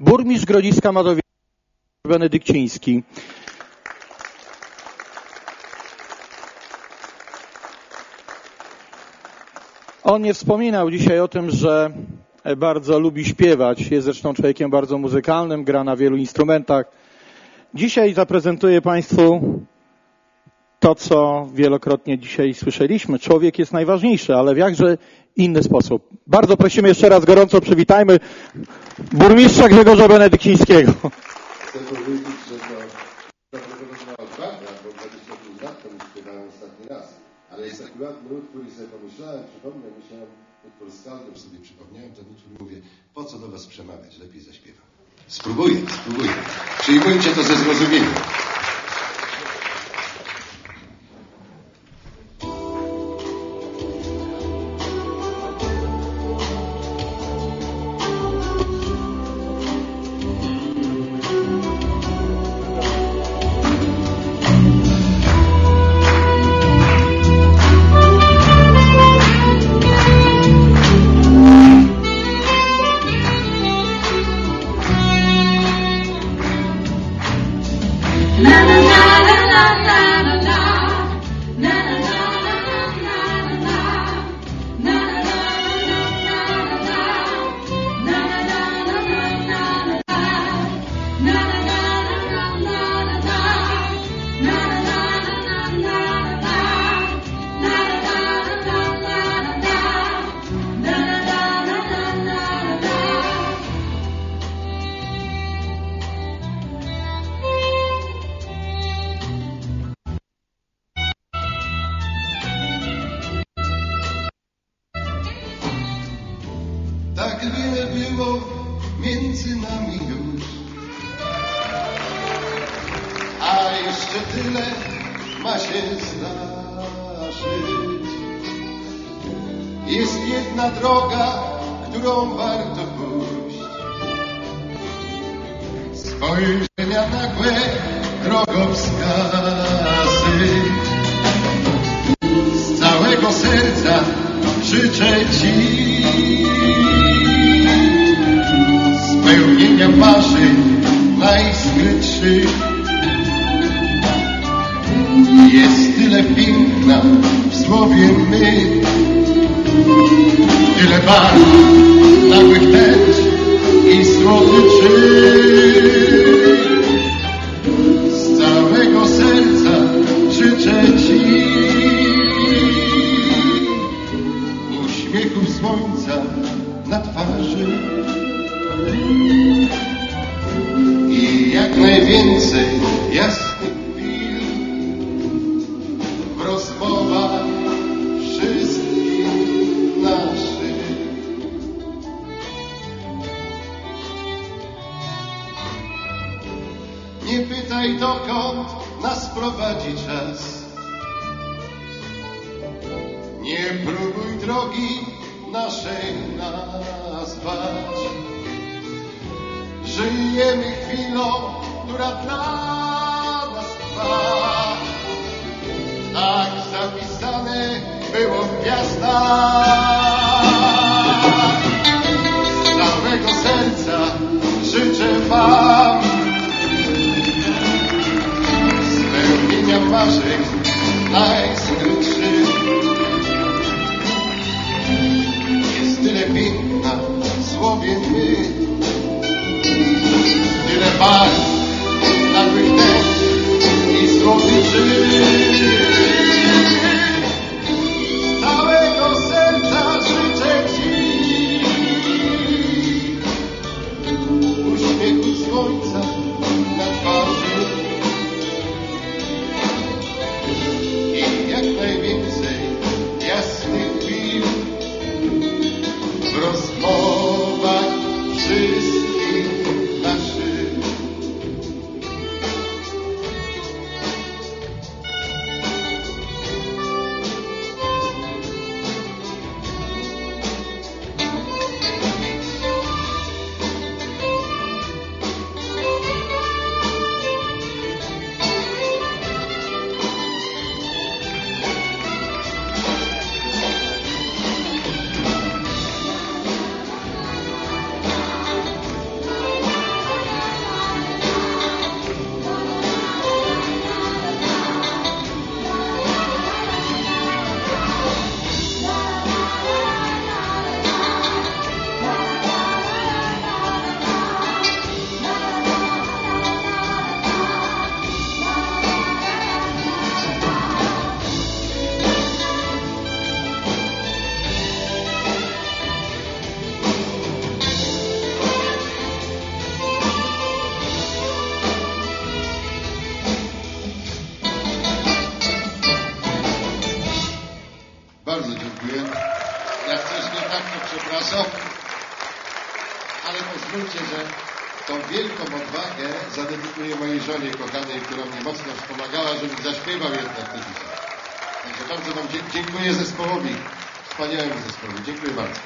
burmistrz Grodziska Madowieckiego Benedykciński. On nie wspominał dzisiaj o tym, że bardzo lubi śpiewać. Jest zresztą człowiekiem bardzo muzykalnym, gra na wielu instrumentach. Dzisiaj zaprezentuję Państwu to, co wielokrotnie dzisiaj słyszeliśmy. Człowiek jest najważniejszy, ale w jakże inny sposób. Bardzo prosimy jeszcze raz gorąco przywitajmy burmistrza Grzegorza Benedykcińskiego. Chcę powiedzieć, że to zaproponowana odwaga, bo 25 lat temu śpiewałem ostatni raz. Ale jest akurat nut, który sobie pomyślałem, przypomniał, myślałem, utwór Skaldów sobie przypomniałem ten utwór i mówię, po co do was przemawiać, lepiej zaśpiewam. Spróbuję, spróbuję. Przyjmujcie to ze zrozumieniem. Tak wiele było między nami już. A jeszcze tyle ma się zdarzyć. Jest jedna droga, którą warto pójść. Spojrzenia nagłe, drogowskazy. Z całego serca życzę Ci najskrytszych. Jest najwięcej jasnych chwil w rozmowach wszystkich naszych. Nie pytaj dokąd nas prowadzi czas. Nie próbuj drogi naszej nazwać. Żyjemy chwilą, która dla nas trwa. Tak zapisane było w gwiazdach. bardzo przepraszam, ale pozwólcie, że tą wielką odwagę zadedykuję mojej żonie kochanej, która mnie mocno wspomagała, żebym zaśpiewał jednak te dzisiaj. Także bardzo Wam dziękuję zespołowi, wspaniałemu zespołowi. Dziękuję bardzo.